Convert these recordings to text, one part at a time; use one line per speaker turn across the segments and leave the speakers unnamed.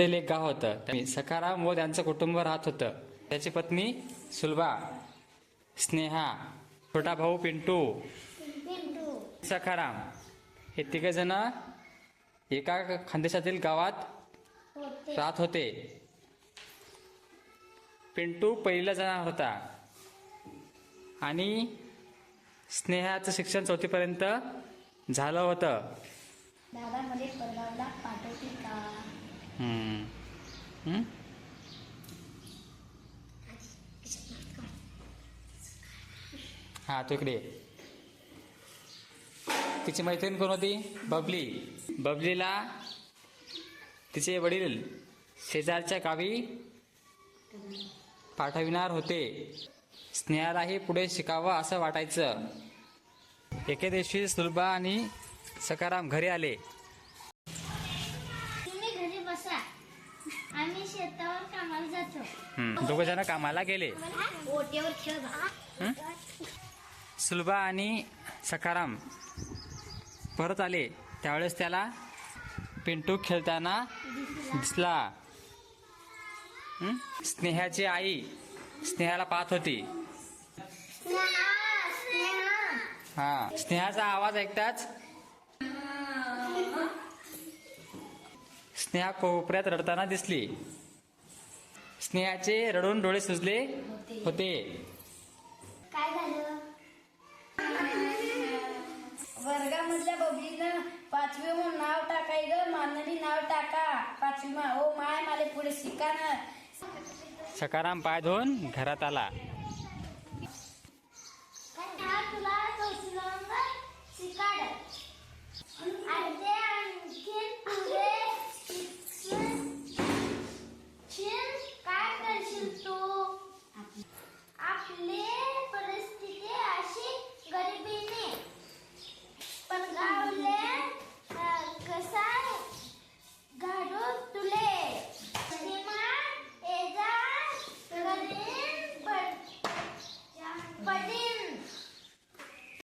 परिसरातील एक गाव होतं. सखाराम व त्यांचं कुटुंब राहत होतं. त्याची पत्नी सुलभा स्नेहा छोटा भाऊ पिंटू सखाराम. हे तिघे जण एका खानदेशातील गावात
होते.
राहत होते. पिंटू पहिला जाणार होता. आणि स्नेहाचं शिक्षण चौथीपर्यंत झालं होतं.
दादा मध्ये परगावला पाठवतील का?
हम्म. हा तो इकडे तिची मैत्रीण कोण होती? बबली. बबलीला तिचे वडील शेजारच्या गावी पाठविणार होते. स्नेहालाही पुढे शिकावं असं वाटायचं. एके दिवशी सुलभा आणि सकाराम घरी आले.
आम्ही शेतावर कामाला जातो.
दोघ जण कामाला गेले.
ओट्यावर खेळ बा.
सुलभा आणि सकाराम परत आले. त्यावेळेस त्याला पिंटू खेळताना दिसला? स्नेहाची आई स्नेहाला पाहत होती. हा. स्नेहाचा आवाज ऐकताच स्नेहा कोपऱ्यात रडताना दिसली. स्नेहाचे रडून डोळे सुजले होते.
काय झालं?
वर्गामधल्या बबलीनं पाचवी म्हणून नाव टाकाय ग माननी नाव टाका. पाचवी मा ओ माय माले पुढे शिका ना.
सकाराम पाय धुवून घरात आला
हा तुला चौथी नंबर शिकाड आणि ते आणखीन पुढे शिक्षण शिक्षण काय करशील तू आपली परिस्थिती अशी गरिबीने पण गावले अं, कसा घालू तुले श्रीमान एजा करीन पड पडीन
एकदा
बंद आणि एकदा
म्हण.
बक्षिसा दाखला बा- बावले ब- अ- अ- संभाय जण का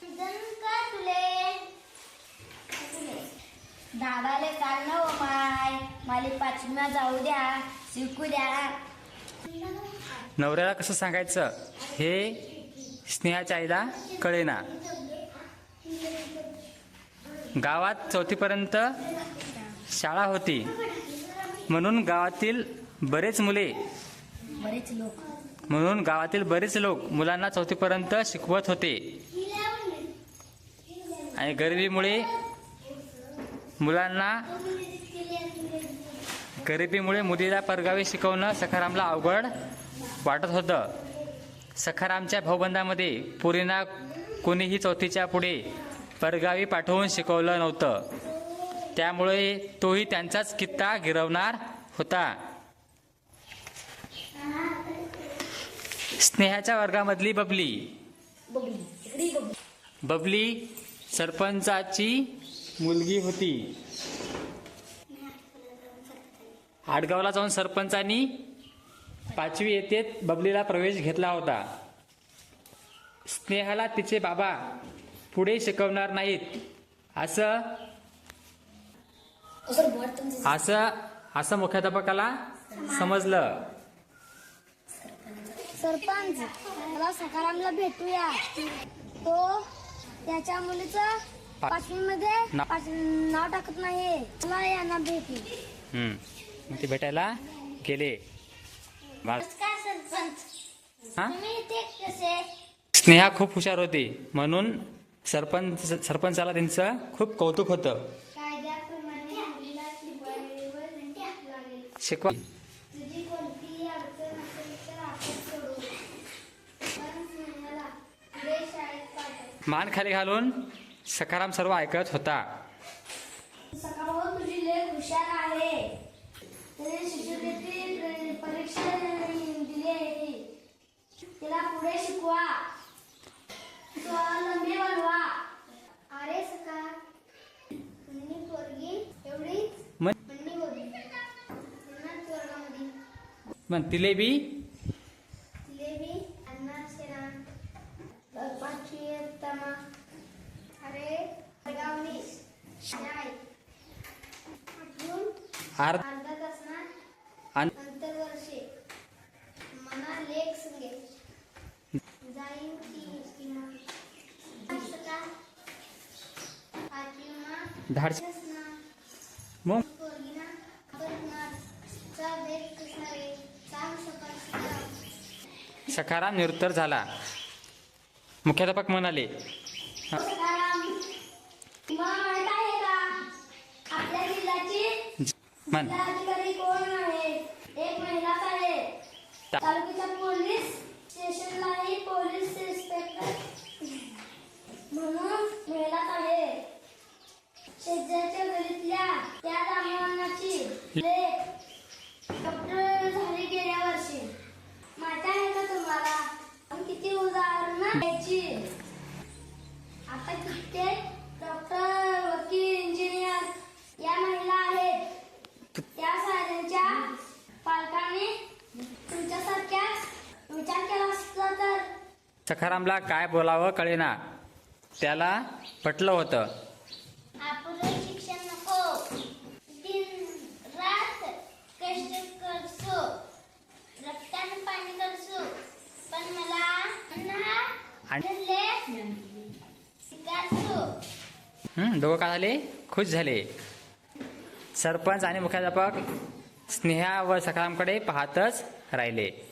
तुले तुले
दादाले काल न ओ माय. माले पाचवीमा जाऊ द्या. शिकू द्या.
नवऱ्याला कसं सांगायचं? हे स्नेहाच्या आईला कळेना. गावात चौथीपर्यंत शाळा होती. म्हणून गावातील बरेच मुले
बरेच लोक.
म्हणून गावातील बरेच लोक मुलांना चौथीपर्यंत शिकवत होते. आणि गरिबीमुळे मुलांना गरिबीमुळे मुलीला परगावी शिकवणं सखारामला अवघड वाटत होतं. सखारामच्या भाऊबंदामध्ये पुरीना कोणीही चौथीच्या पुढे परगावी पाठवून शिकवलं नव्हतं. त्यामुळे तोही त्यांचाच कित्ता गिरवणार होता. स्नेहाच्या वर्गामधली बबली.
बबली
सरपंचाची मुलगी होती. आडगावला जाऊन सरपंचानी पाचवी येथे बबलीला प्रवेश घेतला होता. स्नेहाला तिचे बाबा पुढे शिकवणार नाहीत. असं? असं? असं मुख्याध्यापकाला समजलं.
सरपंच मला सकारामला भेटूया. तो त्याच्या मुलीचं पाचवीमध्ये
ना-
पाच- नाव टाकत नाही मला यांना भेटू
ते भेटायला गेले. स्नेहा खूप हुशार होती. म्हणून सरपंच सरपंचाला त्यांचं खूप कौतुक होतं. शिकवा. मान खाली घालून सकाराम सर्व ऐकत होता.
परीक्षा दिली आहे. तिला पुढे शिकवा. स्वावलंबी बनवा अरे सका पोरगी एवढीच
मग
होती. वर्गामध्ये
मग तिले बी?
जिलेबी पाचवी अरे शाळेत. अजून
अर्ध
अर्धा तासना अंतरवर्षे मना लेख संगे जाईन की किमान सका असना
मग? सखाराम निरुत्तर झाला. मुख्याध्यापक म्हणाले म्हण. सखारामला काय बोलावं कळेना. त्याला पटलं होतं.
शिक्षण नको. दिन रात कष्ट करसो. रक्तानं पाणी करसो. पण मला
आणि-
धरले शिकारसो
दोघं काय झाले? खुश झाले. सरपंच आणि मुख्याध्यापक स्नेहा व सखारामकडे पाहतच राहिले.